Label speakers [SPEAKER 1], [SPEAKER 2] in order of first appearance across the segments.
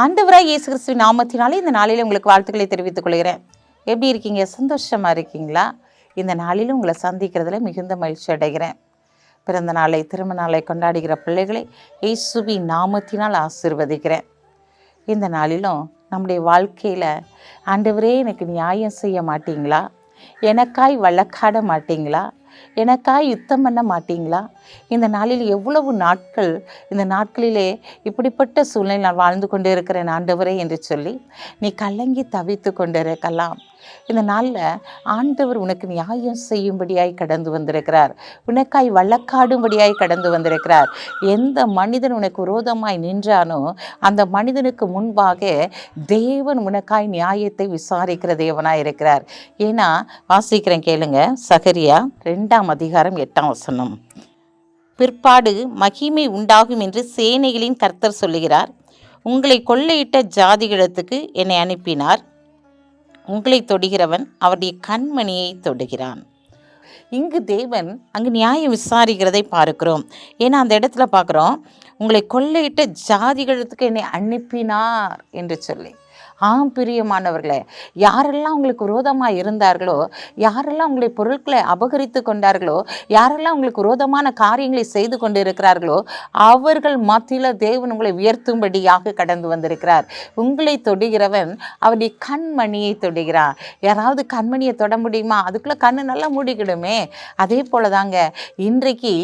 [SPEAKER 1] ஆண்டவராக இயேசு கிறிஸ்துவின் நாமத்தினாலே இந்த நாளில் உங்களுக்கு வாழ்த்துக்களை தெரிவித்துக் கொள்கிறேன். எப்படி இருக்கீங்க? சந்தோஷமாக இருக்கீங்களா? இந்த நாளிலும் உங்களை சந்திக்கிறதுல மிகுந்த மகிழ்ச்சி அடைகிறேன். பிறந்த நாளை திருமண நாளை கொண்டாடுகிற பிள்ளைகளை இயேசுவி நாமத்தினால் ஆசிர்வதிக்கிறேன். இந்த நாளிலும் நம்முடைய வாழ்க்கையில் ஆண்டவரே எனக்கு நியாயம் செய்ய மாட்டீங்களா? எனக்காய் வழக்காட மாட்டீங்களா? எனக்காக யுத்தம் பண்ண மாட்டீங்களா? இந்த நாளில் எவ்வளவு நாட்கள் இந்த நாட்களிலே இப்படிப்பட்ட சூழ்நிலை நான் வாழ்ந்து கொண்டு இருக்கிறேன் ஆண்டவரே என்று சொல்லி நீ கலங்கி தவித்து கொண்டிருக்கலாம். இந்த நாளில் ஆண்டவர் உனக்கு நியாயம் செய்யும்படியாய் கடந்து வந்திருக்கிறார். உனக்காய் வழக்காடும்படியாய் கடந்து வந்திருக்கிறார். எந்த மனிதன் உனக்கு விரோதமாய் நின்றானோ அந்த மனிதனுக்கு முன்பாக தேவன் உனக்காய் நியாயத்தை விசாரிக்கிற தேவனாய் இருக்கிறார். ஏன்னா வாசிக்கிறேன் கேளுங்க. சகரியா ரெண்டாம் அதிகாரம் எட்டாம் வசனம். பிற்பாடு மகிமை உண்டாகும் என்று சேனைகளின் கர்த்தர் சொல்லுகிறார். உங்களை கொள்ளையிட்ட ஜாதிகளிடத்துக்கு என்னை அனுப்பினார். உங்களை தொடுகிறவன் அவருடைய கண்மணியை தொடுகிறான். இங்கு தேவன் அங்கு நியாயம் விசாரிக்கிறதை பார்க்கிறோம். ஏன்னா அந்த இடத்துல பார்க்குறோம் உங்களை கொள்ளையிட்ட ஜாதிகளுக்கு என்னை அனுப்பினார் என்று சொல்லி. ஆம் பிரியமானவர்களே யாரெல்லாம் உங்களுக்கு விரோதமாக இருந்தார்களோ யாரெல்லாம் உங்களை பொருட்களை அபகரித்து கொண்டார்களோ யாரெல்லாம் உங்களுக்கு விரோதமான காரியங்களை செய்து கொண்டு இருக்கிறார்களோ அவர்கள் மத்தியில் தேவன் உங்களை உயர்த்தும்படியாக கடந்து வந்திருக்கிறார். உங்களை தொடுகிறவன் அவருடைய கண்மணியை தொடுகிறான். யாராவது கண்மணியை தொட முடியுமா? அதுக்குள்ளே கண்ணு நல்லா மூடிக்கிடுமே. அதே போல தாங்க இன்றைக்கு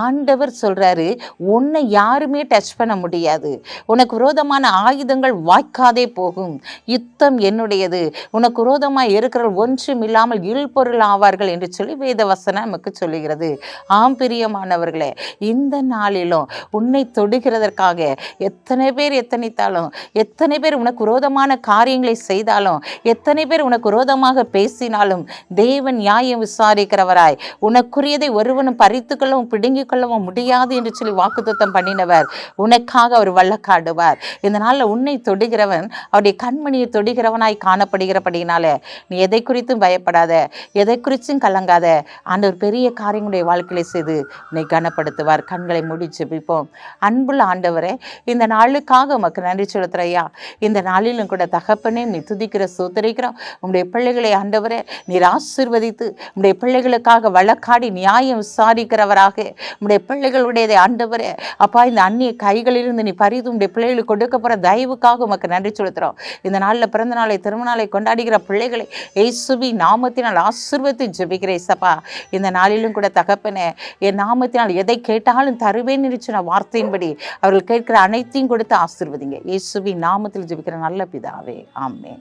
[SPEAKER 1] ஆண்டவர் சொல்கிறாரு உன்னை யாருமே டச் பண்ண முடியாது. உனக்கு விரோதமான ஆயுதங்கள் வாய்க்காதே போகும். யுத்தம் என்னுடையது. உனக்கு விரோதமாய் இருக்கிற ஒன்றும் இல்லாமல் இல்பொருள் ஆவார்கள் என்று சொல்லி வேத வசனம் நமக்கு சொல்லுகிறது. ஆம் பிரியமானவர்களே இந்த நாளிலும் உன்னை தொடுகிறதற்காக எத்தனை பேர் எத்தனைத்தாலும் எத்தனை பேர் உனக்கு விரோதமான காரியங்களை செய்தாலும் எத்தனை பேர் உனக்கு விரோதமாக பேசினாலும் தேவன் நியாயம் விசாரிக்கிறவராய். உனக்குரியதை ஒருவனும் பறித்துக்கொள்ளவும் பிடுங்கிக் கொள்ளவும் முடியாது என்று சொல்லி வாக்குத்தத்தம் பண்ணினவர். உனக்காக அவர் வழக்காடுவார். இந்த நாளில் உன்னை தொடுகிறவன் அவருடைய கண்மணியை தொடுகிறவனாய் காணப்படுகிறபடினால நீ எதை குறித்தும் பயப்படாத எதை குறித்தும் கலங்காத ஆண்டவர் பெரிய காரியங்களுடைய வாழ்க்கையில செய்து உன்னை கனப்படுத்துவார். கண்களை மூடி ஜெபிப்போம். அன்புள்ள ஆண்டவரே இந்த நாளுக்காக உமக்கு நன்றி செலுத்துறையா இந்த நாளிலும் கூட தகப்பனே நீ துதிக்கிற சூத்தரிக்கிறோம் உங்களுடைய பிள்ளைகளை ஆண்டவரே நீர் ஆசீர்வதித்து உங்களுடைய பிள்ளைகளுக்காக வழக்காடி நியாயம் விசாரிக்கிறவராக உங்களுடைய பிள்ளைகளுடையதை ஆண்டவரே அப்பா இந்த அந்நிய கைகளிலிருந்து நீ பரிது உடைய பிள்ளைகளுக்கு கொடுக்கப்படுற தயவுக்காக உமக்கு நன்றி செலுத்துகிறோம் இந்த நாளில் பிறந்த நாளை திருமணாலை கொண்டாடுகிற பிள்ளைகளை ஏசுபி நாமத்தினால் ஆசீர்வதித்து ஜெபிக்கிறேன் சப்பா இந்த நாளிலும் கூட தகப்பனே என் நாமத்தினால் எதை கேட்டாலும் தருவேன் சொன்ன வார்த்தையின்படி அவர்கள் கேட்கிற அனைத்தையும் கொடுத்து ஆசீர்வதிங்க. இயேசுவி நாமத்தில் ஜெபிக்கிற நல்ல பிதாவே. ஆமே